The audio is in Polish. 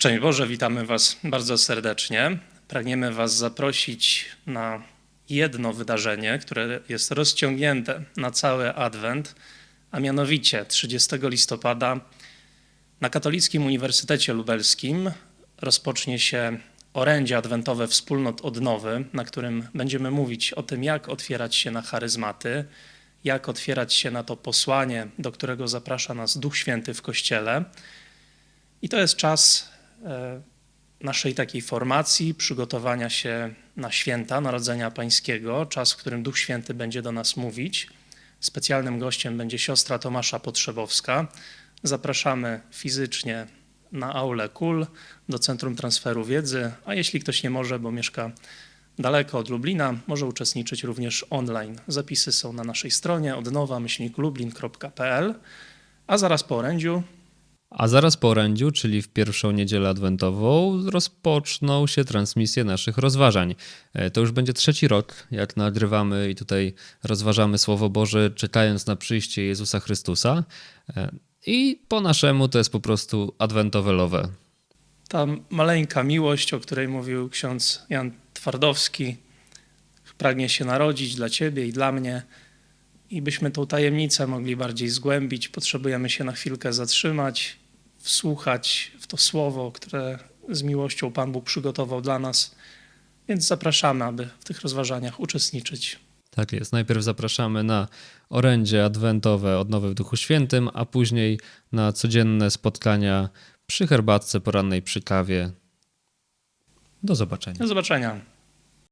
Szczęść Boże, witamy Was bardzo serdecznie. Pragniemy Was zaprosić na jedno wydarzenie, które jest rozciągnięte na cały Adwent, a mianowicie 30 listopada na Katolickim Uniwersytecie Lubelskim rozpocznie się orędzie adwentowe Wspólnot Odnowy, na którym będziemy mówić o tym, jak otwierać się na charyzmaty, jak otwierać się na to posłanie, do którego zaprasza nas Duch Święty w Kościele. I to jest czas naszej takiej formacji, przygotowania się na święta Narodzenia Pańskiego, czas, w którym Duch Święty będzie do nas mówić. Specjalnym gościem będzie siostra Tomasza Potrzebowska. Zapraszamy fizycznie na aulę KUL do Centrum Transferu Wiedzy, a jeśli ktoś nie może, bo mieszka daleko od Lublina, może uczestniczyć również online. Zapisy są na naszej stronie odnowa-lublin.pl, a zaraz po orędziu A zaraz po orędziu, czyli w pierwszą niedzielę adwentową, rozpoczną się transmisje naszych rozważań. E, To już będzie trzeci rok, jak nagrywamy i tutaj rozważamy Słowo Boże, czytając na przyjście Jezusa Chrystusa. E, I po naszemu to jest po prostu adwentowelowe. Ta maleńka miłość, o której mówił ksiądz Jan Twardowski, pragnie się narodzić dla Ciebie i dla mnie. I byśmy tą tajemnicę mogli bardziej zgłębić, potrzebujemy się na chwilkę zatrzymać, wsłuchać w to słowo, które z miłością Pan Bóg przygotował dla nas. Więc zapraszamy, aby w tych rozważaniach uczestniczyć. Tak jest. Najpierw zapraszamy na orędzie adwentowe odnowy w Duchu Świętym, a później na codzienne spotkania przy herbatce porannej, przy kawie. Do zobaczenia. Do zobaczenia.